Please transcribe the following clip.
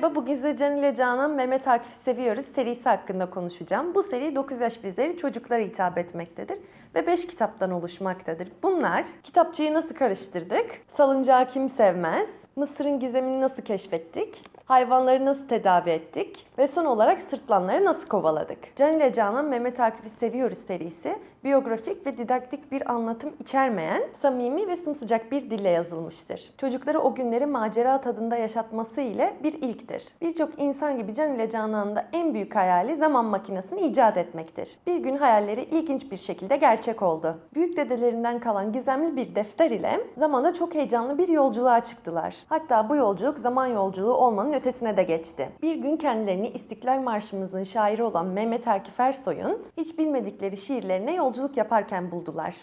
Merhaba, bugün size Can ile Canan Mehmet Akif'i seviyoruz serisi hakkında konuşacağım. Bu seri 9 yaş bizleri çocuklara hitap etmektedir ve 5 kitaptan oluşmaktadır. Bunlar kitapçıyı nasıl karıştırdık, salıncağı kim sevmez, Mısır'ın gizemini nasıl keşfettik, hayvanları nasıl tedavi ettik ve son olarak sırtlanları nasıl kovaladık. Can ile Canan Mehmet Akif'i seviyoruz serisi biyografik ve didaktik bir anlatım içermeyen, samimi ve sımsıcak bir dille yazılmıştır. Çocukları o günleri macera tadında yaşatması ile bir ilktir. Birçok insan gibi Can ile Canan'ın da en büyük hayali zaman makinesini icat etmektir. Bir gün hayalleri ilginç bir şekilde gerçek oldu. Büyük dedelerinden kalan gizemli bir defter ile zamanda çok heyecanlı bir yolculuğa çıktılar. Hatta bu yolculuk zaman yolculuğu olmanın ötesine de geçti. Bir gün kendilerini İstiklal Marşımızın şairi olan Mehmet Akif Ersoy'un hiç bilmedikleri şiirlerine yolculuk yaparken buldular.